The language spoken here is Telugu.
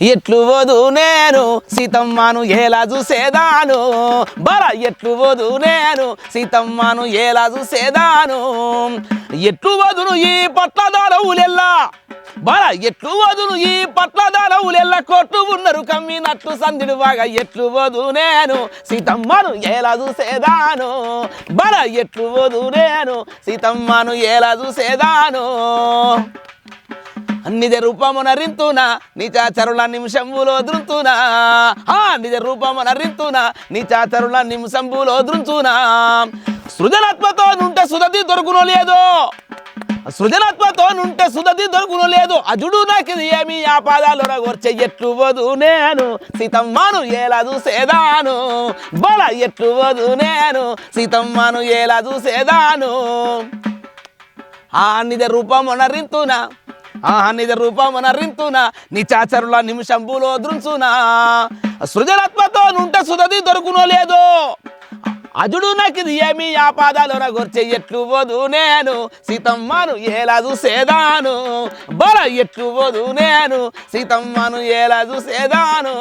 ఎట్లు వదు నేను? సీతమ్మను ఎలా చూసేదాను? బల ఎట్లు వదు నేను? సీతమ్మను ఎలా చూసేదాను? ఎట్లు వదును ఈ పట్లదారవులెల్లా బల ఎట్లు వదును ఈ పట్లదారవులెల్ల కొట్టు ఉన్నారు కమ్మినట్టు సందిడు బాగా ఎట్లు వదు నేను? సీతమ్మను ఎలా చూసేదాను? బల ఎట్లు వదు నేను? సీతమ్మను ఎలా చూసేదాను? నిజ రూపమున రింతునా నిచాచరుల నిమిషంబులో దృంతునా ఆ నిజ రూపమున రింతునా నిచాచరుల నిమిషంబులో దృంతునా సృజనాత్మతో నుంటే సుదతి దొరుకునో లేదో. సృజనాత్మతో నుంటే సుదతి దొరుకును లేదు. అజుడు నాకు ఇది ఏమి ఆ పాదాలు రగొర్చే ఎట్లు వదు నేను. సీతమ్మను ఎలా చూసేదాను బల ఎట్లు వదు నేను. సీతమ్మను ఎలా చూసేదాను ఆ నిజ రూపమున రింతునా ఆ నిజ రూపమున రింతునా నీ చాచరుల నిమిషంబులో దృంచునా సృజనాత్మతో నుంటే సుదది దొరుకునో లేదో. అజుడు నాకు ఇది ఏమి ఆ పాదాలు రగొర్చే ఎట్లు వదు నేను సీతమ్మను ఎలా చూసేదాను. బల ఎట్లు వదు నేను సీతమ్మను ఎలా చూసేదాను.